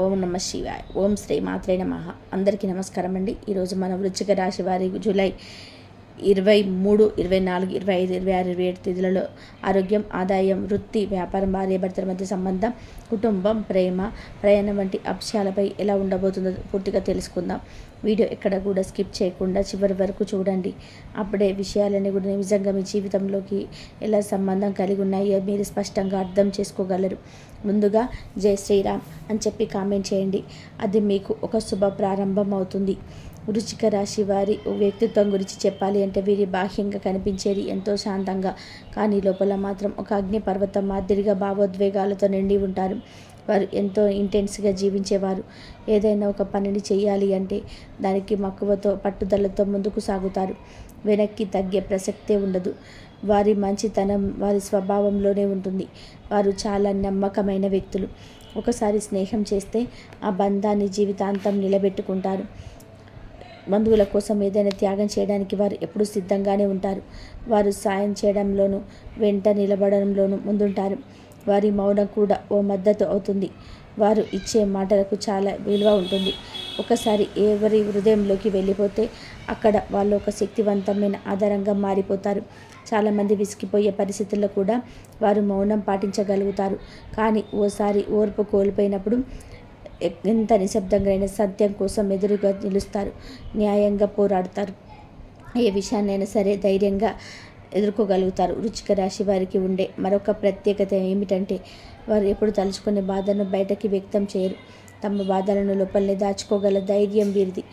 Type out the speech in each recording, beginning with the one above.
ఓం నమ శివాయ. ఓం శ్రీ మాత్రే నమ. అందరికీ నమస్కారం అండి. ఈరోజు మన వృచ్చిక రాశి వారి జూలై ఇరవై మూడు ఇరవై నాలుగు ఇరవై ఐదు ఇరవై ఆరు ఇరవై ఏడు తేదీలలో ఆరోగ్యం ఆదాయం వృత్తి వ్యాపారం భార్యాభర్తల మధ్య సంబంధం కుటుంబం ప్రేమ ప్రయాణం వంటి అంశాలపై ఎలా ఉండబోతుందో పూర్తిగా తెలుసుకుందాం. వీడియో ఎక్కడ కూడా స్కిప్ చేయకుండా చివరి వరకు చూడండి. అప్పుడే విషయాలన్నీ కూడా నిజంగా మీ జీవితంలోకి ఎలా సంబంధం కలిగి ఉన్నాయో మీరు స్పష్టంగా అర్థం చేసుకోగలరు. ముందుగా జై శ్రీరామ్ అని చెప్పి కామెంట్ చేయండి. అది మీకు ఒక శుభ ప్రారంభం అవుతుంది. వృచిక రాశి వారి వ్యక్తిత్వం గురించి చెప్పాలి అంటే వీరి బాహ్యంగా కనిపించేది ఎంతో శాంతంగా. కానీ లోపల మాత్రం ఒక అగ్ని పర్వతం మాదిరిగా భావోద్వేగాలతో నిండి ఉంటారు. వారు ఎంతో ఇంటెన్స్గా జీవించేవారు. ఏదైనా ఒక పనిని చేయాలి అంటే దానికి మక్కువతో పట్టుదలతో ముందుకు సాగుతారు. వెనక్కి తగ్గే ప్రసక్తే ఉండదు. వారి మంచితనం వారి స్వభావంలోనే ఉంటుంది. వారు చాలా నమ్మకమైన వ్యక్తులు. ఒకసారి స్నేహం చేస్తే ఆ బంధాన్ని జీవితాంతం నిలబెట్టుకుంటారు. బంధువుల కోసం ఏదైనా త్యాగం చేయడానికి వారు ఎప్పుడూ సిద్ధంగానే ఉంటారు. వారు సాయం చేయడంలోనూ వెంట నిలబడంలోనూ ముందుంటారు. వారి మౌనం కూడా ఓ మద్దతు అవుతుంది. వారు ఇచ్చే మాటలకు చాలా విలువ ఉంటుంది. ఒకసారి ఎవరి హృదయంలోకి వెళ్ళిపోతే అక్కడ వాళ్ళు ఒక శక్తివంతమైన ఆధారంగా మారిపోతారు. చాలామంది విసిగిపోయే పరిస్థితుల్లో కూడా వారు మౌనం పాటించగలుగుతారు. కానీ ఓసారి ఓర్పు కోల్పోయినప్పుడు ఎంత నిశ్శబ్దంగా అయినా సత్యం కోసం ఎదురుగా నిలుస్తారు. న్యాయంగా పోరాడతారు. ఏ విషయాన్నైనా సరే ధైర్యంగా ఎదుర్కోగలుగుతారు. రుచిక రాశి వారికి ఉండే మరొక ప్రత్యేకత ఏమిటంటే వారు ఎప్పుడు తలుచుకునే బాధను బయటకి వ్యక్తం చేయరు. తమ బాధలను లోపలనే దాచుకోగల ధైర్యం వీరిది.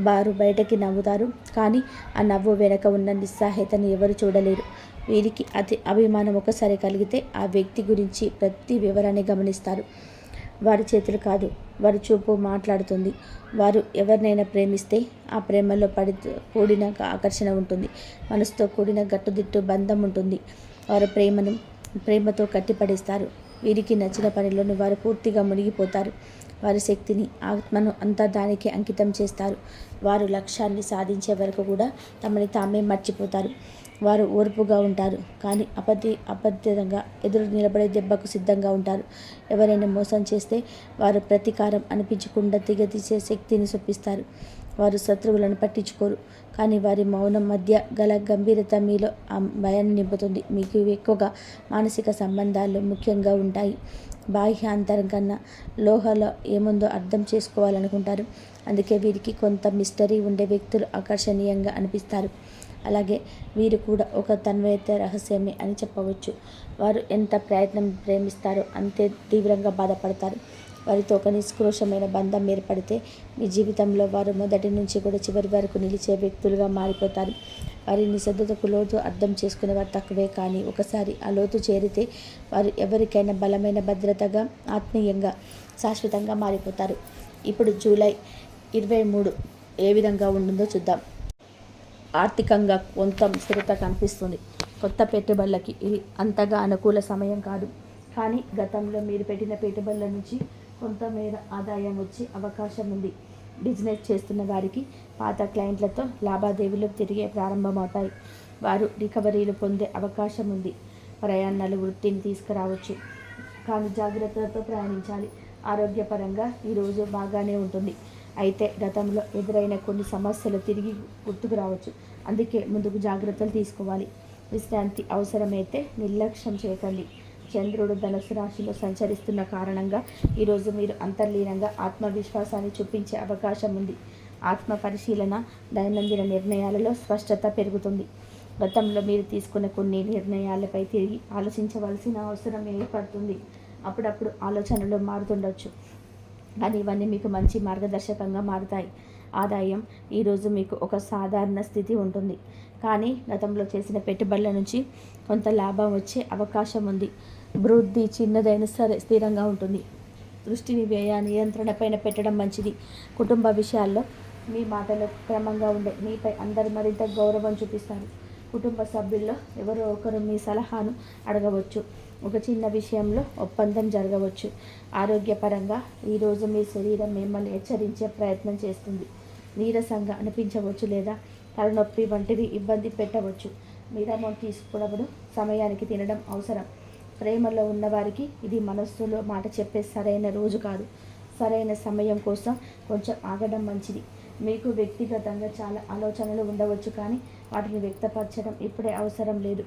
వారు బయటకి నవ్వుతారు. కానీ ఆ నవ్వు వెనక ఉన్న నిస్సాహితని ఎవరు చూడలేరు. వీరికి అతి అభిమానం ఒకసారి కలిగితే ఆ వ్యక్తి గురించి ప్రతి వివరాన్ని గమనిస్తారు. వారి చేతులు కాదు వారి చూపు మాట్లాడుతుంది. వారు ఎవరినైనా ప్రేమిస్తే ఆ ప్రేమలో పడి కూడిన ఆకర్షణ ఉంటుంది. మనసుతో కూడిన గట్టుదిట్టు బంధం ఉంటుంది. వారు ప్రేమను ప్రేమతో కట్టిపడేస్తారు. వీరికి నచ్చిన పనిలోని వారు పూర్తిగా మునిగిపోతారు. వారి శక్తిని ఆత్మను అంతా దానికి అంకితం చేస్తారు. వారు లక్ష్యాన్ని సాధించే వరకు కూడా తమని తామే మర్చిపోతారు. వారు ఓర్పుగా ఉంటారు. కానీ అపతి అబద్ధంగా ఎదురు నిలబడే దెబ్బకు సిద్ధంగా ఉంటారు. ఎవరైనా మోసం చేస్తే వారు ప్రతీకారం అనిపించకుండా దిగతీసే శక్తిని చూపిస్తారు వారు శత్రువులను పట్టించుకోరు. కానీ వారి మౌనం మధ్య గల గంభీరత మీలో ఆ భయాన్ని నింపుతుంది. మీకు ఎక్కువగా మానసిక సంబంధాలు ముఖ్యంగా ఉంటాయి. బాహ్యాంతరం కన్నా లోహలో ఏముందో అర్థం చేసుకోవాలనుకుంటారు. అందుకే వీరికి కొంత మిస్టరీ ఉండే వ్యక్తులు ఆకర్షణీయంగా అనిపిస్తారు. అలాగే వీరు కూడా ఒక తన్వేత రహస్యమే అని చెప్పవచ్చు. వారు ఎంత ప్రయత్నం ప్రేమిస్తారో అంతే తీవ్రంగా బాధపడతారు. వారితో ఒక నిష్క్రోషమైన బంధం ఏర్పడితే మీ జీవితంలో వారు మొదటి నుంచి కూడా చివరి వరకు నిలిచే వ్యక్తులుగా మారిపోతారు. వారి నిశ్శబ్దతకు లోతు అర్థం చేసుకునేవారు తక్కువే కానీ ఒకసారి ఆ లోతు చేరితే వారు ఎవరికైనా బలమైన భద్రతగా ఆత్మీయంగా శాశ్వతంగా మారిపోతారు. ఇప్పుడు జూలై ఇరవై మూడు ఏ విధంగా ఉంటుందో చూద్దాం. ఆర్థికంగా కొంత స్థిరత కనిపిస్తుంది. కొత్త పెట్టుబడులకి ఇది అంతగా అనుకూల సమయం కాదు. కానీ గతంలో మీరు పెట్టిన పెట్టుబడుల నుంచి కొంతమేర ఆదాయం వచ్చే అవకాశం ఉంది. బిజినెస్ చేస్తున్న వారికి పాత క్లయింట్లతో లావాదేవీలు తిరిగే ప్రారంభమవుతాయి. వారు రికవరీలు పొందే అవకాశం ఉంది. ప్రయాణాలు వృత్తిని తీసుకురావచ్చు. కానీ జాగ్రత్తలతో ప్రయాణించాలి. ఆరోగ్యపరంగా ఈరోజు బాగానే ఉంటుంది. అయితే గతంలో ఎదురైన కొన్ని సమస్యలు తిరిగి గుర్తుకు రావచ్చు. అందుకే ముందుకు జాగ్రత్తలు తీసుకోవాలి. విశ్రాంతి అవసరమైతే నిర్లక్ష్యం చేయకండి. చంద్రుడు ధనుసు రాశిలో సంచరిస్తున్న కారణంగా ఈరోజు మీరు అంతర్లీనంగా ఆత్మవిశ్వాసాన్ని చూపించే అవకాశం ఉంది. ఆత్మ పరిశీలన దైనందిన నిర్ణయాలలో స్పష్టత పెరుగుతుంది. గతంలో మీరు తీసుకున్న కొన్ని నిర్ణయాలపై తిరిగి ఆలోచించవలసిన అవసరం ఏర్పడుతుంది. అప్పుడప్పుడు ఆలోచనలు మారుతుండొచ్చు. కానీ ఇవన్నీ మీకు మంచి మార్గదర్శకంగా మారుతాయి. ఆదాయం ఈరోజు మీకు ఒక సాధారణ స్థితి ఉంటుంది. కానీ గతంలో చేసిన పెట్టుబడుల నుంచి కొంత లాభం వచ్చే అవకాశం ఉంది. వృద్ధి చిన్నదైనా సరే స్థిరంగా ఉంటుంది. దృష్టిని వ్యయ నియంత్రణ పైన పెట్టడం మంచిది. కుటుంబ విషయాల్లో మీ మాటలు క్రమంగా ఉండే. మీపై అందరు మరింత గౌరవం చూపిస్తారు. కుటుంబ సభ్యుల్లో ఎవరో ఒకరు మీ సలహాను అడగవచ్చు. ఒక చిన్న విషయంలో ఒప్పందం జరగవచ్చు. ఆరోగ్యపరంగా ఈరోజు మీ శరీరం మిమ్మల్ని హెచ్చరించే ప్రయత్నం చేస్తుంది. నీరసంగా అనిపించవచ్చు లేదా తలనొప్పి వంటివి ఇబ్బంది పెట్టవచ్చు. విరామం తీసుకున్నప్పుడు సమయానికి తినడం అవసరం. ప్రేమలో ఉన్నవారికి ఇది మనస్సులో మాట చెప్పే సరైన రోజు కాదు. సరైన సమయం కోసం కొంచెం ఆగడం మంచిది. మీకు వ్యక్తిగతంగా చాలా ఆలోచనలు ఉండవచ్చు కానీ వాటిని వ్యక్తపరచడం ఇప్పుడే అవసరం లేదు.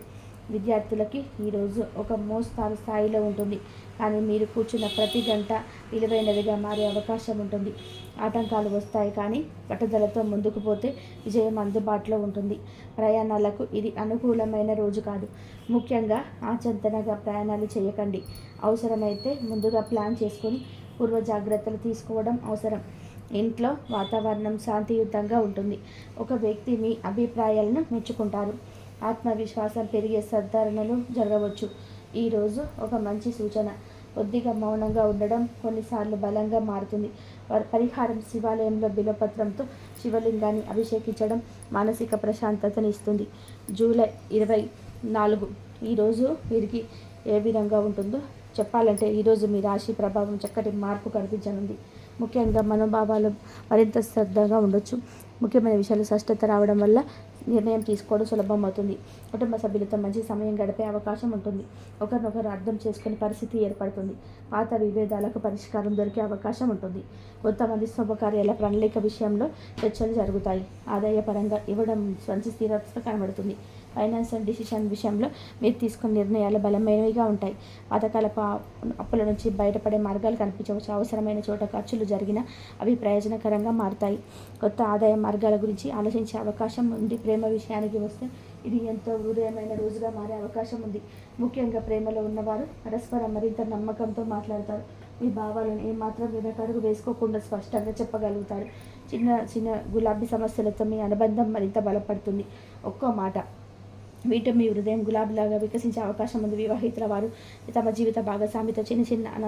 విద్యార్థులకి ఈరోజు ఒక మోస్తారు స్థాయిలో ఉంటుంది. కానీ మీరు కూర్చున్న ప్రతి గంట విలువైనదిగా మారే అవకాశం ఉంటుంది. ఆటంకాలు వస్తాయి కానీ పట్టుదలతో ముందుకు పోతే విజయం అందుబాటులో ఉంటుంది. ప్రయాణాలకు ఇది అనుకూలమైన రోజు కాదు. ముఖ్యంగా ఆచంతనగా ప్రయాణాలు చేయకండి. అవసరమైతే ముందుగా ప్లాన్ చేసుకొని పూర్వ జాగ్రత్తలు తీసుకోవడం అవసరం. ఇంట్లో వాతావరణం శాంతియుతంగా ఉంటుంది. ఒక వ్యక్తి మీ అభిప్రాయాలను మెచ్చుకుంటారు. ఆత్మవిశ్వాసం పెరిగే సద్ధారణలు జరగవచ్చు. ఈరోజు ఒక మంచి సూచన. కొద్దిగా మౌనంగా ఉండడం కొన్నిసార్లు బలంగా మారుతుంది. పరిహారం శివాలయంలో బిలపత్రంతో శివలింగాన్ని అభిషేకించడం మానసిక ప్రశాంతతని ఇస్తుంది. జూలై ఇరవై నాలుగు. ఈరోజు వీరికి ఏ విధంగా ఉంటుందో చెప్పాలంటే ఈరోజు మీ రాశి ప్రభావం చక్కటి మార్పు కనిపించనుంది. ముఖ్యంగా మనోభావాలు మరింత శ్రద్ధగా ఉండొచ్చు. ముఖ్యమైన విషయాలు స్పష్టత రావడం వల్ల నిర్ణయం తీసుకోవడం సులభం అవుతుంది. కుటుంబ సభ్యులతో మంచి సమయం గడిపే అవకాశం ఉంటుంది. ఒకరినొకరు అర్థం చేసుకునే పరిస్థితి ఏర్పడుతుంది. పాత విభేదాలకు పరిష్కారం దొరికే అవకాశం ఉంటుంది. కొంతమంది శుభకార్యాల ప్రణాళిక విషయంలో చర్చలు జరుగుతాయి. ఆదాయపరంగా ఇవ్వడం మంచి స్థిరత్వం కనబడుతుంది. ఫైనాన్షియల్ డిసిషన్ విషయంలో మీరు తీసుకున్న నిర్ణయాలు బలమైనవిగా ఉంటాయి. పథకాలపు అప్పుల నుంచి బయటపడే మార్గాలు కనిపించవచ్చు. అవసరమైన చోట ఖర్చులు జరిగిన అవి ప్రయోజనకరంగా మారుతాయి. కొత్త ఆదాయ మార్గాల గురించి ఆలోచించే అవకాశం ఉంది. ప్రేమ విషయానికి వస్తే ఇది ఎంతో హృదయమైన రోజుగా మారే అవకాశం ఉంది. ముఖ్యంగా ప్రేమలో ఉన్నవారు పరస్పరం మరింత నమ్మకంతో మాట్లాడతారు. మీ భావాలను ఏమాత్రం వెనకడుగు వేసుకోకుండా స్పష్టంగా చెప్పగలుగుతారు. చిన్న చిన్న గులాబీ సమస్యలతో మీ అనుబంధం మరింత బలపడుతుంది. ఒక్కో మాట వీటి మీ హృదయం గులాబీలాగా వికసించే అవకాశం ఉంది. వివాహితుల వారు తమ జీవిత భాగస్వామితో చిన్న చిన్న అన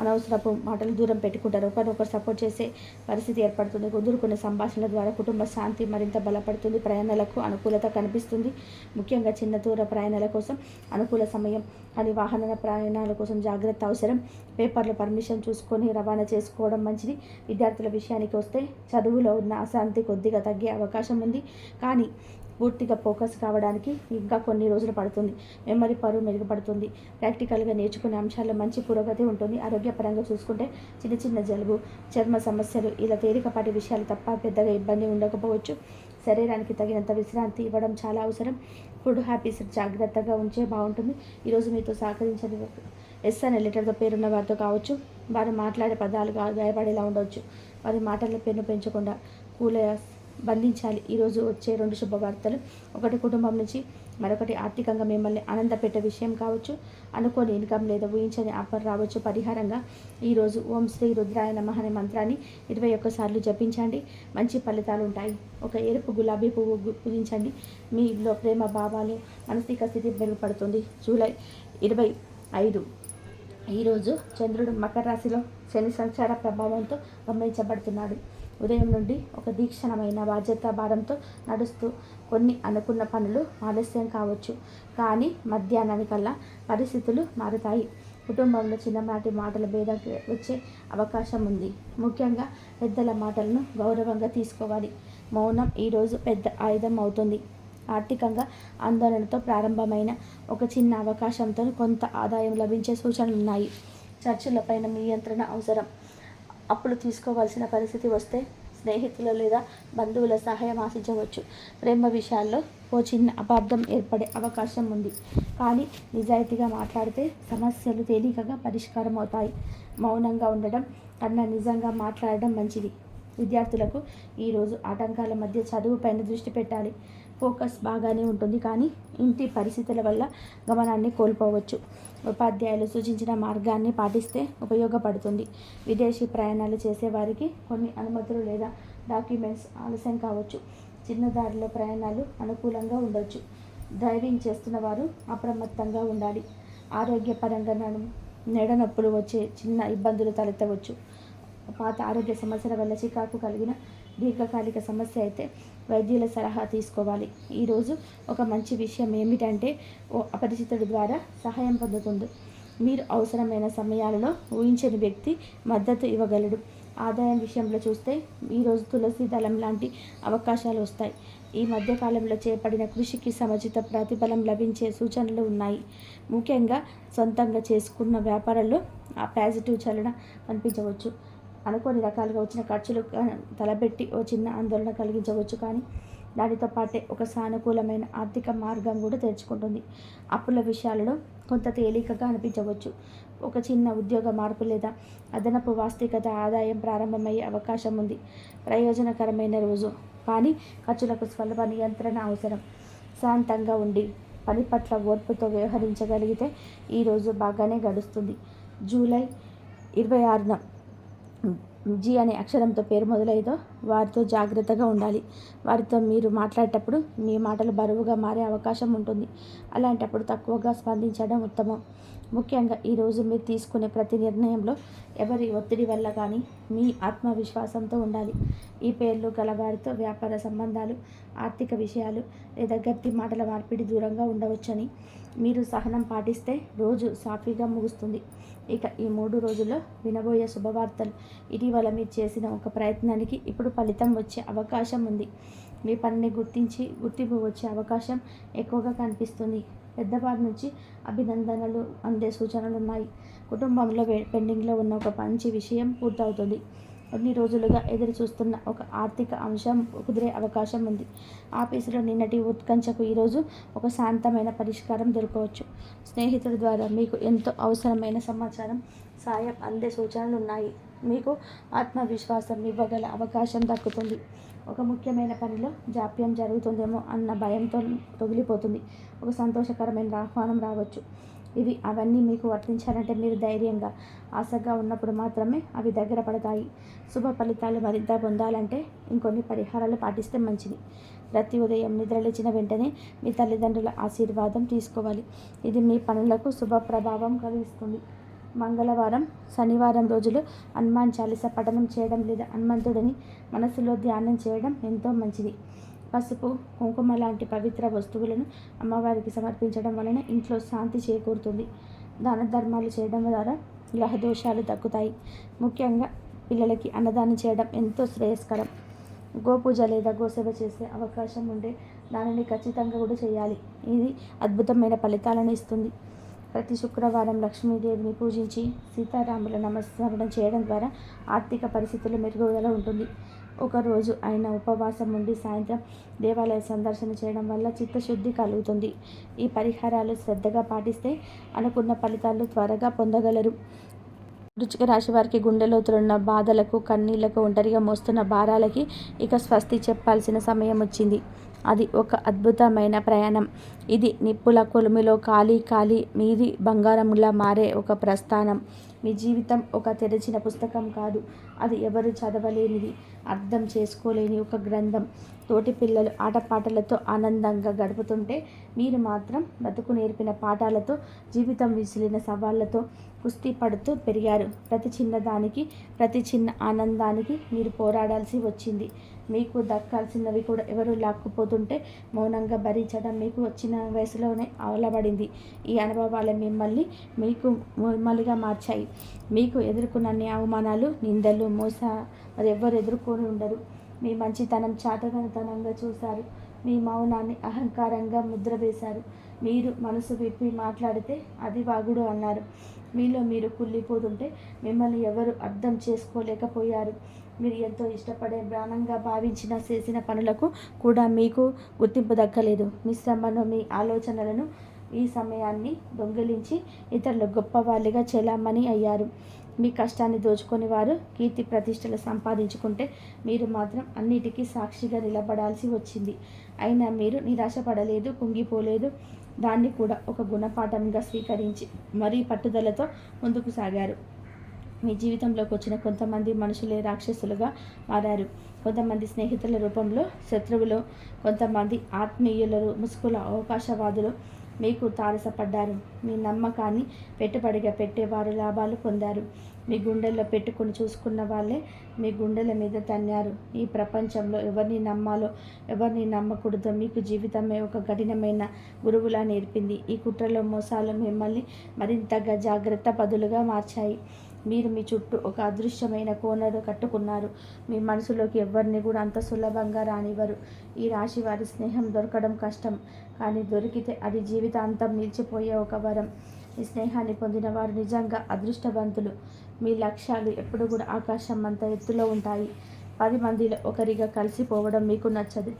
అనవసరపు మాటలు దూరం పెట్టుకుంటారు. ఒకరినొకరు సపోర్ట్ చేసే పరిస్థితి ఏర్పడుతుంది. కుదురుకునే సంభాషణల ద్వారా కుటుంబ శాంతి మరింత బలపడుతుంది. ప్రయాణాలకు అనుకూలత కనిపిస్తుంది. ముఖ్యంగా చిన్న దూర ప్రయాణాల కోసం అనుకూల సమయం కానీ వాహన ప్రయాణాల కోసం జాగ్రత్త అవసరం. పేపర్లు పర్మిషన్ చూసుకొని రవాణా చేసుకోవడం మంచిది. విద్యార్థుల విషయానికి వస్తే చదువులో ఉన్న అశాంతి కొద్దిగా తగ్గే అవకాశం ఉంది. కానీ పూర్తిగా ఫోకస్ కావడానికి ఇంకా కొన్ని రోజులు పడుతుంది. మెమరీ పరువు మెరుగుపడుతుంది. ప్రాక్టికల్గా నేర్చుకునే అంశాల్లో మంచి పురోగతి ఉంటుంది. ఆరోగ్యపరంగా చూసుకుంటే చిన్న చిన్న జలుబు చర్మ సమస్యలు ఇలా తేలికపాటి విషయాలు తప్ప పెద్దగా ఇబ్బంది ఉండకపోవచ్చు. శరీరానికి తగినంత విశ్రాంతి ఇవ్వడం చాలా అవసరం. ఫుడ్ హ్యాపీస్ జాగ్రత్తగా ఉంచే బాగుంటుంది. ఈరోజు మీతో సహకరించని ఎస్ అనే లెటర్తో పేరున్న వారితో కావచ్చు వారు మాట్లాడే పదాలు గాయపడేలా ఉండవచ్చు వారి మాటల పేరును పెంచకుండా కూలయాస్ బంధించాలి. ఈరోజు వచ్చే రెండు శుభవార్తలు. ఒకటి కుటుంబం నుంచి మరొకటి ఆర్థికంగా మిమ్మల్ని ఆనందపెట్టే విషయం కావచ్చు. అనుకోని ఇన్కమ్ లేదా ఊహించని ఆఫర్ రావచ్చు. పరిహారంగా ఈరోజు ఓం శ్రీ రుద్రాయ నమ అనే మంత్రాన్ని ఇరవై ఒక్కసార్లు జపించండి. మంచి ఫలితాలు ఉంటాయి. ఒక ఎరుపు గులాబీ పువ్వు పూజించండి. ఇంట్లో ప్రేమ భావాలు మానసిక స్థితి మెరుగుపడుతుంది. జూలై ఇరవై ఐదు. ఈరోజు చంద్రుడు మకర రాశిలో శని సంచార ప్రభావంతో గమనించబడుతున్నాడు. ఉదయం నుండి ఒక దీక్షణమైన బాధ్యత భారంతో నడుస్తూ కొన్ని అనుకున్న పనులు ఆలస్యం కావచ్చు. కానీ మధ్యాహ్నానికల్లా పరిస్థితులు మారుతాయి. కుటుంబంలో చిన్ననాటి మాటల భేదం వచ్చే అవకాశం ఉంది. ముఖ్యంగా పెద్దల మాటలను గౌరవంగా తీసుకోవాలి. మౌనం ఈరోజు పెద్ద ఆయుధం అవుతుంది. ఆర్థికంగా ఆందోళనతో ప్రారంభమైన ఒక చిన్న అవకాశంతో కొంత ఆదాయం లభించే సూచనలు ఉన్నాయి చర్చలపైన నియంత్రణ అవసరం. అప్పులు తీసుకోవాల్సిన పరిస్థితి వస్తే స్నేహితుల లేదా బంధువుల సహాయం ఆశించవచ్చు. ప్రేమ విషయాల్లో ఓ చిన్న అపార్థం ఏర్పడే అవకాశం ఉంది. కానీ నిజాయితీగా మాట్లాడితే సమస్యలు తేలికగా పరిష్కారం అవుతాయి. మౌనంగా ఉండడం కన్నా నిజంగా మాట్లాడడం మంచిది. విద్యార్థులకు ఈరోజు ఆటంకాల మధ్య చదువుపైన దృష్టి పెట్టాలి. ఫోకస్ బాగానే ఉంటుంది కానీ ఇంటి పరిస్థితుల వల్ల గమనాన్ని కోల్పోవచ్చు. ఉపాధ్యాయులు సూచించిన మార్గాన్ని పాటిస్తే ఉపయోగపడుతుంది. విదేశీ ప్రయాణాలు చేసేవారికి కొన్ని అనుమతులు లేదా డాక్యుమెంట్స్ ఆలస్యం కావచ్చు. చిన్న దారిలో ప్రయాణాలు అనుకూలంగా ఉండొచ్చు. డ్రైవింగ్ చేస్తున్న వారు అప్రమత్తంగా ఉండాలి. ఆరోగ్యపరంగా నెడ నొప్పులు వచ్చే చిన్న ఇబ్బందులు తలెత్తవచ్చు. పాత ఆరోగ్య సమస్యల వల్ల చికాకు కలిగిన దీర్ఘకాలిక సమస్య అయితే వైద్యుల సలహా తీసుకోవాలి. ఈరోజు ఒక మంచి విషయం ఏమిటంటే ఓ అపరిచితుడి ద్వారా సహాయం పొందుతుంది మీరు అవసరమైన సమయాలలో ఊహించని వ్యక్తి మద్దతు ఇవ్వగలడు. ఆదాయం విషయంలో చూస్తే ఈరోజు తులసి దళం లాంటి అవకాశాలు వస్తాయి. ఈ మధ్యకాలంలో చేపడిన కృషికి సమచిత ప్రతిఫలం లభించే సూచనలు ఉన్నాయి. ముఖ్యంగా సొంతంగా చేసుకున్న వ్యాపారంలో ఆ పాజిటివ్ చలన కనిపించవచ్చు. అనుకోని రకాలుగా వచ్చిన ఖర్చులు తలబెట్టి ఓ చిన్న ఆందోళన కలిగించవచ్చు కానీ దానితో పాటే ఒక సానుకూలమైన ఆర్థిక మార్గం కూడా తెరుచుకుంటుంది. అప్పుల విషయాలలో కొంత తేలికగా అనిపించవచ్చు. ఒక చిన్న ఉద్యోగ మార్పు లేదా అదనపు వాస్తవికత ఆదాయం ప్రారంభమయ్యే అవకాశం ఉంది. ప్రయోజనకరమైన రోజు. కానీ ఖర్చులకు స్వల్ప నియంత్రణ అవసరం. శాంతంగా ఉండి పని పట్ల ఓర్పుతో వ్యవహరించగలిగితే ఈరోజు బాగానే గడుస్తుంది. జూలై ఇరవై ఆరున జీ అనే అక్షరంతో పేరు మొదలైదో వారితో జాగ్రత్తగా ఉండాలి. వారితో మీరు మాట్లాడేటప్పుడు మీ మాటలు బరువుగా మారే అవకాశం ఉంటుంది. అలాంటప్పుడు తక్కువగా స్పందించడం ఉత్తమం. ముఖ్యంగా ఈరోజు మీరు తీసుకునే ప్రతి నిర్ణయంలో ఎవరి ఒత్తిడి వల్ల కానీ మీ ఆత్మవిశ్వాసంతో ఉండాలి. ఈ పేర్లు గలవారితో వ్యాపార సంబంధాలు ఆర్థిక విషయాలు లేదా గట్టి మాటల మార్పిడి దూరంగా ఉండవచ్చని మీరు సహనం పాటిస్తే రోజు సాఫీగా ముగుస్తుంది. ఇక ఈ మూడు రోజుల్లో వినబోయే శుభవార్తలు. ఇటీవల మీరు చేసిన ఒక ప్రయత్నానికి ఇప్పుడు ఫలితం వచ్చే అవకాశం ఉంది. మీ పనిని గుర్తించి గుర్తింపు వచ్చే అవకాశం ఎక్కువగా కనిపిస్తుంది. పెద్దవారి నుంచి అభినందనలు అందే సూచనలు ఉన్నాయి. కుటుంబంలో పెండింగ్లో ఉన్న ఒక మంచి విషయం పూర్తవుతుంది. కొన్ని రోజులుగా ఎదురు చూస్తున్న ఒక ఆర్థిక అంశం కుదిరే అవకాశం ఉంది. ఆఫీసులో నిన్నటి ఉత్కంఠకు ఈరోజు ఒక శాంతమైన పరిష్కారం దొరకవచ్చు. స్నేహితుల ద్వారా మీకు ఎంతో అవసరమైన సమాచారం సాయం అందే సూచనలు ఉన్నాయి. మీకు ఆత్మవిశ్వాసం ఇవ్వగల అవకాశం దక్కుతుంది. ఒక ముఖ్యమైన పనిలో జాప్యం జరుగుతుందేమో అన్న భయంతో తొగిలిపోతుంది. ఒక సంతోషకరమైన ఆహ్వానం రావచ్చు. ఇవి అవన్నీ మీకు వర్తించాలంటే మీరు ధైర్యంగా ఆశగా ఉన్నప్పుడు మాత్రమే అవి దగ్గర పడతాయి. శుభ ఫలితాలు మరింత పొందాలంటే ఇంకొన్ని పరిహారాలు పాటిస్తే మంచిది. ప్రతి ఉదయం నిద్రలేచిన వెంటనే మీ తల్లిదండ్రుల ఆశీర్వాదం తీసుకోవాలి. ఇది మీ పనులకు శుభ ప్రభావం కలిగిస్తుంది. మంగళవారం శనివారం రోజులు హనుమాన్ చాలీస పఠనం చేయడం లేదా హనుమంతుడిని మనసులో ధ్యానం చేయడం ఎంతో మంచిది. పసుపు కుంకుమ లాంటి పవిత్ర వస్తువులను అమ్మవారికి సమర్పించడం వలన ఇంట్లో శాంతి చేకూరుతుంది. దాన ధర్మాలు చేయడం ద్వారా గ్రహ దోషాలు తగ్గుతాయి. ముఖ్యంగా పిల్లలకి అన్నదానం చేయడం ఎంతో శ్రేయస్కరం. గోపూజ లేదా గోసేవ చేసే అవకాశం ఉంటే దానిని ఖచ్చితంగా కూడా చేయాలి. ఇది అద్భుతమైన ఫలితాలను ఇస్తుంది. ప్రతి శుక్రవారం లక్ష్మీదేవిని పూజించి సీతారాముల నమస్మరణం చేయడం ద్వారా ఆర్థిక పరిస్థితులు మెరుగుదల ఉంటుంది. ఒకరోజు ఆయన ఉపవాసం ఉండి సాయంత్రం దేవాలయ సందర్శన చేయడం వల్ల చిత్తశుద్ధి కలుగుతుంది. ఈ పరిహారాలు శ్రద్ధగా పాటిస్తే అనుకున్న ఫలితాలు త్వరగా పొందగలరు. వృచ్చిక రాశి వారికి గుండెలోతులున్న బాధలకు కన్నీళ్ళకు ఒంటరిగా మోస్తున్న భారాలకి ఇక స్వస్తి చెప్పాల్సిన సమయం వచ్చింది. అది ఒక అద్భుతమైన ప్రయాణం. ఇది నిప్పుల కొలుమిలో ఖాళీ ఖాళీ మీది బంగారంలా మారే ఒక ప్రస్థానం. మీ జీవితం ఒక తెరిచిన పుస్తకం కాదు. అది ఎవరు చదవలేనిది అర్థం చేసుకోలేని ఒక గ్రంథం. తోటి పిల్లలు ఆటపాటలతో ఆనందంగా గడుపుతుంటే మీరు మాత్రం బతుకు నేర్పిన పాఠాలతో జీవితం విసిలిన సవాళ్ళతో కుస్తీ పడుతూ పెరిగారు. ప్రతి చిన్నదానికి ప్రతి చిన్న ఆనందానికి మీరు పోరాడాల్సి వచ్చింది. మీకు దక్కాల్సినవి కూడా ఎవరు లాక్కుపోతుంటే మౌనంగా భరించడం మీకు వచ్చిన వయసులోనే అవలబడింది ఈ అనుభవాలు మిమ్మల్ని మీకు మిమ్మల్నిగా మార్చాయి. మీకు ఎదుర్కొన్న అన్ని అవమానాలు నిందలు మోస అది ఎవ్వరు ఎదుర్కొని ఉండరు. మీ మంచితనం చాటగనతనంగా చూశారు. మీ మౌనాన్ని అహంకారంగా ముద్ర వేశారు. మీరు మనసు విప్పి మాట్లాడితే అది వాగుడు అన్నారు. మీలో మీరు కుళ్ళిపోతుంటే మిమ్మల్ని ఎవరు అర్థం చేసుకోలేకపోయారు. మీరు ఎంతో ఇష్టపడే ప్రాణంగా భావించిన చేసిన పనులకు కూడా మీకు గుర్తింపు దక్కలేదు. మీ శ్రమను మీ ఆలోచనలను ఈ సమయాన్ని దొంగిలించి ఇతరులు గొప్పవాళ్ళుగా చెలామణి అయ్యారు. మీ కష్టాన్ని దోచుకొని వారు కీర్తి ప్రతిష్టలు సంపాదించుకుంటే మీరు మాత్రం అన్నిటికీ సాక్షిగా నిలబడాల్సి వచ్చింది. అయినా మీరు నిరాశపడలేదు కుంగిపోలేదు. దాన్ని కూడా ఒక గుణపాఠంగా స్వీకరించి మరీ పట్టుదలతో ముందుకు సాగారు. మీ జీవితంలోకి వచ్చిన కొంతమంది మనుషులే రాక్షసులుగా మారారు. కొంతమంది స్నేహితుల రూపంలో శత్రువులు కొంతమంది ఆత్మీయులు ముసుగుల అవకాశవాదులు మీకు తారసపడ్డారు. మీ నమ్మకాన్ని పెట్టుబడిగా పెట్టేవారు లాభాలు పొందారు. మీ గుండెల్లో పెట్టుకొని చూసుకున్న వాళ్ళే మీ గుండెల మీద తన్నారు ఈ ప్రపంచంలో ఎవరిని నమ్మాలో ఎవరిని నమ్మకూడదో మీకు జీవితమే ఒక కఠినమైన గురువులా నేర్పింది. ఈ కుట్రలో మోసాలు మిమ్మల్ని మరింతగా జాగ్రత్త పదులుగా మార్చాయి. మీరు మీ చుట్టూ ఒక అదృశ్యమైన కోనరు కట్టుకున్నారు. మీ మనసులోకి ఎవరిని కూడా అంత సులభంగా రానివ్వరు. ఈ రాశి వారి స్నేహం దొరకడం కష్టం. కానీ దొరికితే అది జీవితాంతం నిలిచిపోయే ఒక వరం. ఈ స్నేహాన్ని పొందిన వారు నిజంగా అదృష్టవంతులు. మీ లక్ష్యాలు ఎప్పుడు కూడా ఆకాశం అంత ఎత్తులో ఉంటాయి. పది మందిలో ఒకరిగా కలిసిపోవడం మీకు నచ్చదు.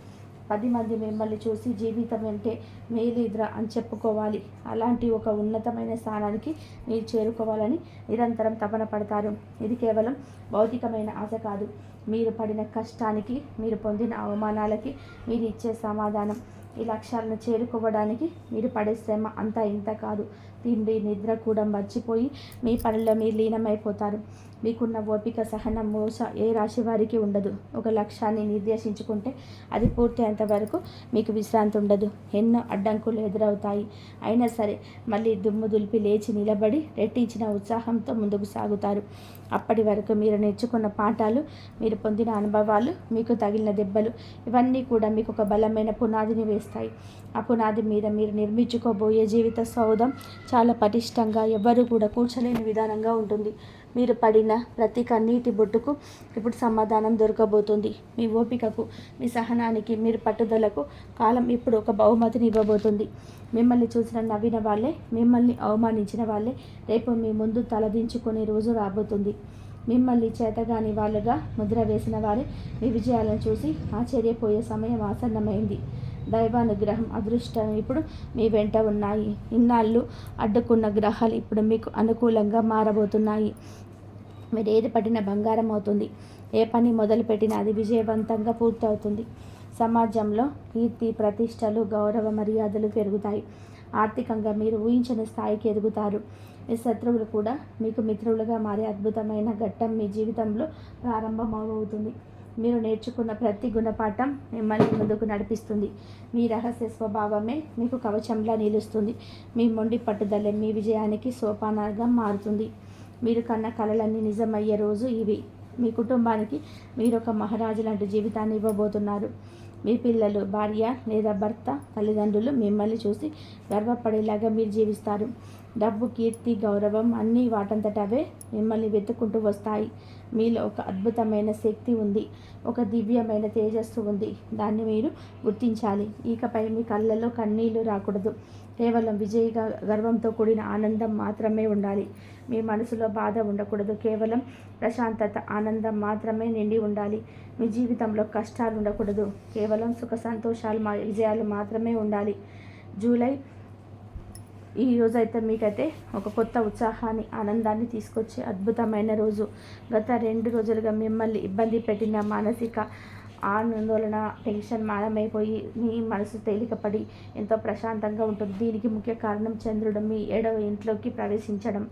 పది మంది మిమ్మల్ని చూసి జీవితం అంటే మేలిద్ర అని చెప్పుకోవాలి. అలాంటి ఒక ఉన్నతమైన స్థానానికి మీరు చేరుకోవాలని నిరంతరం తపన పడతారు. ఇది కేవలం భౌతికమైన ఆశ కాదు. మీరు పడిన కష్టానికి మీరు పొందిన అవమానాలకి మీరు ఇచ్చే సమాధానం. ఈ లక్ష్యాలను చేరుకోవడానికి మీరు పడే శ్రమ అంతా ఇంత కాదు. తిండి నిద్ర కూడా మర్చిపోయి మీ పనుల్లో మీరు లీనమైపోతారు. మీకున్న ఓపిక సహనం మోస ఏ రాశి వారికి ఉండదు. ఒక లక్ష్యాన్ని నిర్దేశించుకుంటే అది పూర్తయ్యేంత వరకు మీకు విశ్రాంతి ఉండదు. ఎన్నో అడ్డంకులు ఎదురవుతాయి. అయినా సరే మళ్ళీ దుమ్ము దులిపి లేచి నిలబడి రెట్టించిన ఉత్సాహంతో ముందుకు సాగుతారు. అప్పటి వరకు మీరు నేర్చుకున్న పాఠాలు మీరు పొందిన అనుభవాలు మీకు తగిలిన దెబ్బలు ఇవన్నీ కూడా మీకు ఒక బలమైన పునాదిని వేస్తాయి. ఆ పునాది మీద మీరు నిర్మించుకోబోయే జీవిత సౌధం చాలా పటిష్టంగా ఎవ్వరూ కూడా కూర్చోలేని విధానంగా ఉంటుంది. మీరు పడిన ప్రతి కన్నీటి బొట్టుకు ఇప్పుడు సమాధానం దొరకబోతుంది. మీ ఓపికకు మీ సహనానికి మీరు పట్టుదలకు కాలం ఇప్పుడు ఒక బహుమతిని ఇవ్వబోతుంది. మిమ్మల్ని చూసిన నవ్విన వాళ్ళే మిమ్మల్ని అవమానించిన వాళ్ళే రేపు మీ ముందు తలదించుకునే రోజు రాబోతుంది. మిమ్మల్ని చేతగాని వాళ్ళుగా ముద్ర వేసిన వారే మీ విజయాలను చూసి ఆశ్చర్యపోయే సమయం ఆసన్నమైంది. దైవానుగ్రహం అదృష్టం ఇప్పుడు మీ వెంట ఉన్నాయి. ఇన్నాళ్ళు అడ్డుకున్న గ్రహాలు ఇప్పుడు మీకు అనుకూలంగా మారబోతున్నాయి. మీరు ఏది పట్టిన బంగారం అవుతుంది. ఏ పని మొదలుపెట్టినా అది విజయవంతంగా పూర్తవుతుంది. సమాజంలో కీర్తి ప్రతిష్టలు గౌరవ మర్యాదలు పెరుగుతాయి. ఆర్థికంగా మీరు ఊహించని స్థాయికి ఎదుగుతారు. మీ శత్రువులు కూడా మీకు మిత్రులుగా మారే అద్భుతమైన ఘట్టం మీ జీవితంలో ప్రారంభమవుతుంది. మీరు నేర్చుకున్న ప్రతి గుణపాఠం మిమ్మల్ని ముందుకు నడిపిస్తుంది. మీ రహస్య స్వభావమే మీకు కవచంలా నిలుస్తుంది. మీ మొండి పట్టుదల మీ విజయానికి సోపానంగా మారుతుంది. మీరు కన్న కళలన్నీ నిజమయ్యే రోజు ఇవి. మీ కుటుంబానికి మీరు ఒక మహారాజు లాంటి జీవితాన్ని ఇవ్వబోతున్నారు. మీ పిల్లలు భార్య లేదా భర్త తల్లిదండ్రులు మిమ్మల్ని చూసి గర్వపడేలాగా మీరు జీవిస్తారు. డబ్బు కీర్తి గౌరవం అన్నీ వాటంతట అవే మిమ్మల్ని వెతుక్కుంటూ వస్తాయి. మీలో ఒక అద్భుతమైన శక్తి ఉంది ఒక దివ్యమైన తేజస్సు ఉంది. దాన్ని మీరు గుర్తించాలి. ఇకపై మీ కళ్ళల్లో కన్నీళ్ళు రాకూడదు. కేవలం విజయగా గర్వంతో కూడిన ఆనందం మాత్రమే ఉండాలి. మీ మనసులో బాధ ఉండకూడదు. కేవలం ప్రశాంతత ఆనందం మాత్రమే నిండి ఉండాలి. మీ జీవితంలో కష్టాలు ఉండకూడదు. కేవలం సుఖ సంతోషాలు మా విజయాలు మాత్రమే ఉండాలి. జూలై ఈ రోజు అయితే మీకైతే ఒక కొత్త ఉత్సాహాన్ని ఆనందాన్ని తీసుకొచ్చే అద్భుతమైన రోజు. గత రెండు రోజులుగా మిమ్మల్ని ఇబ్బంది పెట్టిన మానసిక ఆందోళన టెన్షన్ మానమైపోయి మీ మనసు తేలికపడి ఎంతో ప్రశాంతంగా ఉంటుంది. దీనికి ముఖ్య కారణం చంద్రుడు మీ ఏడవ ఇంట్లోకి ప్రవేశించడం.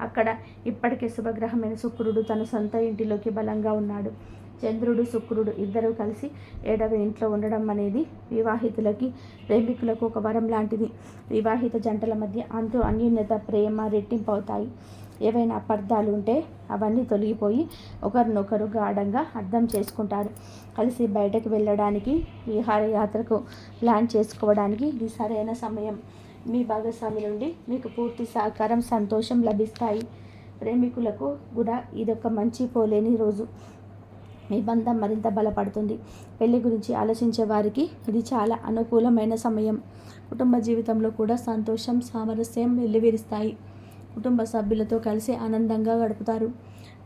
అక్కడ ఇప్పటికే శుభగ్రహమైన శుక్రుడు తన సొంత ఇంటిలోకి బలంగా ఉన్నాడు. చంద్రుడు శుక్రుడు ఇద్దరూ కలిసి ఏడవ ఇంట్లో ఉండడం అనేది వివాహితులకి ప్రేమికులకు ఒక వరం లాంటిది. వివాహిత జంటల మధ్య అంతు అన్యోన్యత ప్రేమ రెట్టింపు అవుతాయి. ఏవైనా అపార్థాలు ఉంటే అవన్నీ తొలగిపోయి ఒకరినొకరు గాఢంగా అర్థం చేసుకుంటారు. కలిసి బయటకు వెళ్ళడానికి విహారయాత్రకు ప్లాన్ చేసుకోవడానికి ఇది సరైన సమయం. మీ భాగస్వామి నుండి మీకు పూర్తి సహకారం సంతోషం లభిస్తాయి. ప్రేమికులకు కూడా ఇదొక మంచి పోలేని రోజు. మీ బంధం మరింత బలపడుతుంది. పెళ్ళి గురించి ఆలోచించే వారికి ఇది చాలా అనుకూలమైన సమయం. కుటుంబ జీవితంలో కూడా సంతోషం సామరస్యం వెల్లివిరుస్తాయి. కుటుంబ సభ్యులతో కలిసి ఆనందంగా గడుపుతారు.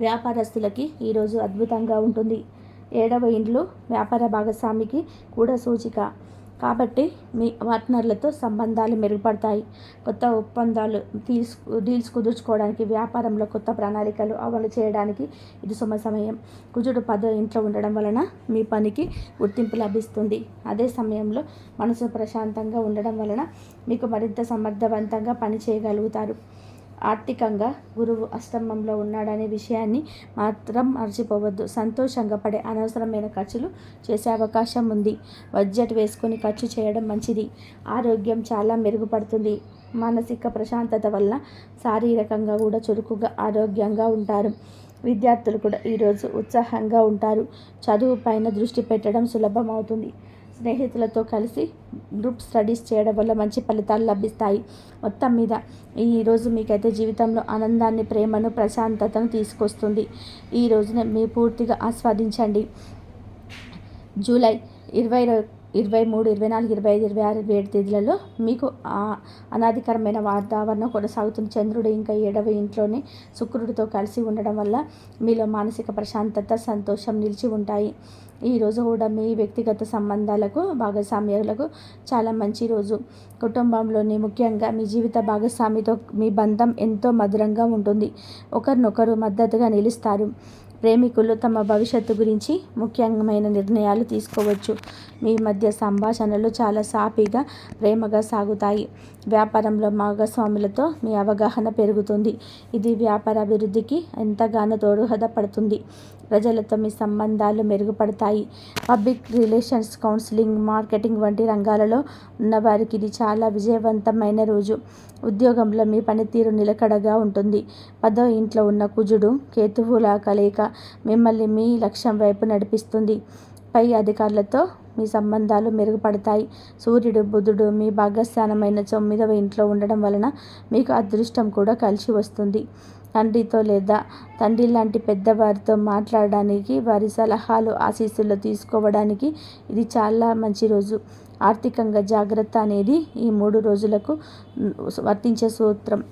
వ్యాపారస్తులకి ఈరోజు అద్భుతంగా ఉంటుంది. ఏడవ ఇండ్లు వ్యాపార భాగస్వామికి కూడా సూచిక. కాబట్టి మీ పార్ట్నర్లతో సంబంధాలు మెరుగుపడతాయి. కొత్త ఒప్పందాలు తీసు డీల్స్ కుదుర్చుకోవడానికి వ్యాపారంలో కొత్త ప్రణాళికలు అమలు చేయడానికి ఇది సుమ సమయం. కుజుడు పదో ఇంట్లో ఉండడం వలన మీ పనికి గుర్తింపు లభిస్తుంది. అదే సమయంలో మనసు ప్రశాంతంగా ఉండడం వలన మీకు మరింత సమర్థవంతంగా పని చేయగలుగుతారు. ఆర్థికంగా గురువు అష్టమంలో ఉన్నాడనే విషయాన్ని మాత్రం మర్చిపోవద్దు. సంతోషంగా పడే అనవసరమైన ఖర్చులు చేసే అవకాశం ఉంది. బడ్జెట్ వేసుకొని ఖర్చు చేయడం మంచిది. ఆరోగ్యం చాలా మెరుగుపడుతుంది. మానసిక ప్రశాంతత వల్ల శారీరకంగా కూడా చురుకుగా ఆరోగ్యంగా ఉంటారు. విద్యార్థులు కూడా ఈరోజు ఉత్సాహంగా ఉంటారు. చదువు పైన దృష్టి పెట్టడం సులభం అవుతుంది స్నేహితులతో కలిసి గ్రూప్ స్టడీస్ చేయడం వల్ల మంచి ఫలితాలు లభిస్తాయి. మొత్తం మీద ఈరోజు మీకైతే జీవితంలో ఆనందాన్ని ప్రేమను ప్రశాంతతను తీసుకొస్తుంది. ఈ రోజున మీ పూర్తిగా ఆస్వాదించండి. జూలై ఇరవై ఇరవై మూడు ఇరవై నాలుగు ఇరవై ఐదు ఇరవై ఆరు ఇరవై ఏడు తేదీలలో మీకు అనాధికరమైన వాతావరణం కొనసాగుతుంది. చంద్రుడు ఇంకా ఏడవ ఇంట్లోనే శుక్రుడితో కలిసి ఉండడం వల్ల మీలో మానసిక ప్రశాంతత సంతోషం నిలిచి ఉంటాయి. ఈరోజు కూడా మీ వ్యక్తిగత సంబంధాలకు భాగస్వామ్యాలకు చాలా మంచి రోజు. కుటుంబంలోని ముఖ్యంగా మీ జీవిత భాగస్వామితో మీ బంధం ఎంతో మధురంగా ఉంటుంది. ఒకరినొకరు మద్దతుగా నిలుస్తారు. ప్రేమికులు తమ భవిష్యత్తు గురించి ముఖ్యమైన నిర్ణయాలు తీసుకోవచ్చు. మీ మధ్య సంభాషణలు చాలా సాఫీగా ప్రేమగా సాగుతాయి. వ్యాపారంలో భాగస్వాములతో మీ అవగాహన పెరుగుతుంది. ఇది వ్యాపార అభివృద్ధికి ఎంతగానో దోహదపడుతుంది ప్రజలతో మీ సంబంధాలు మెరుగుపడతాయి. పబ్లిక్ రిలేషన్స్ కౌన్సిలింగ్ మార్కెటింగ్ వంటి రంగాలలో ఉన్నవారికి ఇది చాలా విజయవంతమైన రోజు. ఉద్యోగంలో మీ పనితీరు నిలకడగా ఉంటుంది. పదో ఇంట్లో ఉన్న కుజుడు కేతువుల కలయిక మిమ్మల్ని మీ లక్ష్యం వైపు నడిపిస్తుంది. పై అధికారులతో మీ సంబంధాలు మెరుగుపడతాయి. సూర్యుడు బుధుడు మీ భాగస్థానమైన తొమ్మిదవ ఇంట్లో ఉండడం వలన మీకు అదృష్టం కూడా కలిసి వస్తుంది. తండ్రితో లేదా తండ్రి లాంటి పెద్దవారితో మాట్లాడడానికి వారి సలహాలు ఆశీస్సులు తీసుకోవడానికి ఇది చాలా మంచి రోజు. ఆర్థికంగా జాగ్రత్త అనేది ఈ మూడు రోజులకు వర్తించే సూత్రం.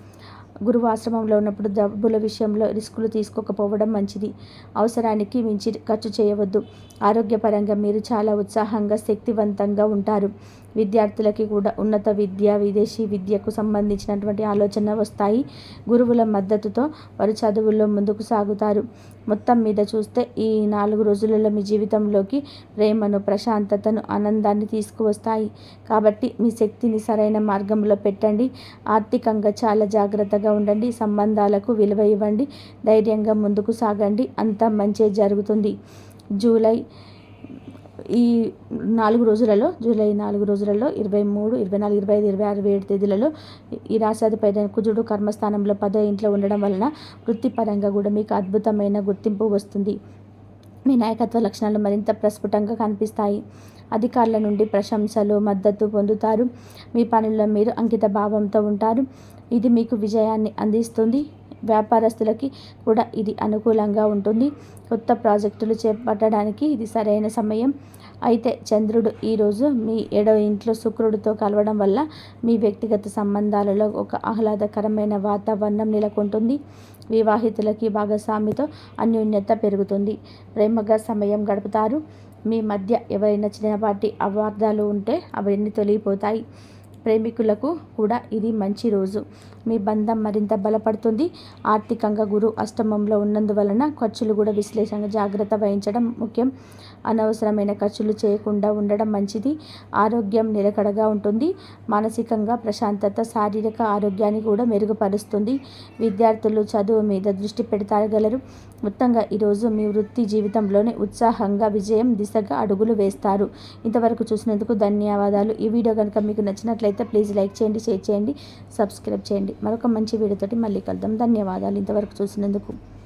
గురువు ఆశ్రమంలో ఉన్నప్పుడు డబ్బుల విషయంలో రిస్కులు తీసుకోకపోవడం మంచిది. అవసరానికి మించి ఖర్చు చేయవద్దు. ఆరోగ్యపరంగా మీరు చాలా ఉత్సాహంగా శక్తివంతంగా ఉంటారు. విద్యార్థులకి కూడా ఉన్నత విద్య విదేశీ విద్యకు సంబంధించినటువంటి ఆలోచన వస్తాయి. గురువుల మద్దతుతో వారు చదువుల్లో ముందుకు సాగుతారు. మొత్తం మీద చూస్తే ఈ నాలుగు రోజులలో మీ జీవితంలోకి ప్రేమను ప్రశాంతతను ఆనందాన్ని తీసుకువస్తాయి. కాబట్టి మీ శక్తిని సరైన మార్గంలో పెట్టండి. ఆర్థికంగా చాలా జాగ్రత్తగా ఉండండి. సంబంధాలకు విలువ ఇవ్వండి. ధైర్యంగా ముందుకు సాగండి. అంతా మంచి జరుగుతుంది. జూలై ఈ నాలుగు రోజులలో జూలై నాలుగు రోజులలో ఇరవై మూడు ఇరవై నాలుగు ఇరవై ఐదు ఇరవై ఆరు ఏడు తేదీలలో ఈ రాశాధిపైన కుజుడు కర్మస్థానంలో పదో ఇంట్లో ఉండడం వలన వృత్తిపరంగా కూడా మీకు అద్భుతమైన గుర్తింపు వస్తుంది. మీ నాయకత్వ లక్షణాలు మరింత ప్రస్ఫుటంగా కనిపిస్తాయి. అధికారుల నుండి ప్రశంసలు మద్దతు పొందుతారు. మీ పనుల్లో మీరు అంకిత భావంతో ఉంటారు. ఇది మీకు విజయాన్ని అందిస్తుంది. వ్యాపారస్తులకి కూడా ఇది అనుకూలంగా ఉంటుంది. కొత్త ప్రాజెక్టులు చేపట్టడానికి ఇది సరైన సమయం. అయితే చంద్రుడు ఈరోజు మీ ఏడవ ఇంట్లో శుక్రుడితో కలవడం వల్ల మీ వ్యక్తిగత సంబంధాలలో ఒక ఆహ్లాదకరమైన వాతావరణం నెలకొంటుంది. వివాహితులకి భాగస్వామితో అన్యోన్యత పెరుగుతుంది. ప్రేమగా సమయం గడుపుతారు. మీ మధ్య ఎవరైనా చిన్నపాటి అవార్ధాలు ఉంటే అవన్నీ తొలగిపోతాయి. ప్రేమికులకు కూడా ఇది మంచి రోజు. మీ బంధం మరింత బలపడుతుంది. ఆర్థికంగా గురు అష్టమంలో ఉన్నందువలన ఖర్చులు కూడా విశ్లేషంగా జాగ్రత్త వహించడం ముఖ్యం. అనవసరమైన ఖర్చులు చేయకుండా ఉండడం మంచిది. ఆరోగ్యం నిలకడగా ఉంటుంది. మానసికంగా ప్రశాంతత శారీరక ఆరోగ్యాన్ని కూడా మెరుగుపరుస్తుంది. విద్యార్థులు చదువు మీద దృష్టి పెడతాగలరు. మొత్తంగా ఈరోజు మీ వృత్తి జీవితంలోనే ఉత్సాహంగా విజయం దిశగా అడుగులు వేస్తారు. ఇంతవరకు చూసినందుకు ధన్యవాదాలు. ఈ వీడియో కనుక మీకు నచ్చినట్లయితే ప్లీజ్ లైక్ చేయండి షేర్ చేయండి సబ్స్క్రైబ్ చేయండి. మరొక మంచి వీడియోతోటి మళ్ళీ కలుద్దాం. ధన్యవాదాలు. ఇంతవరకు చూసినందుకు.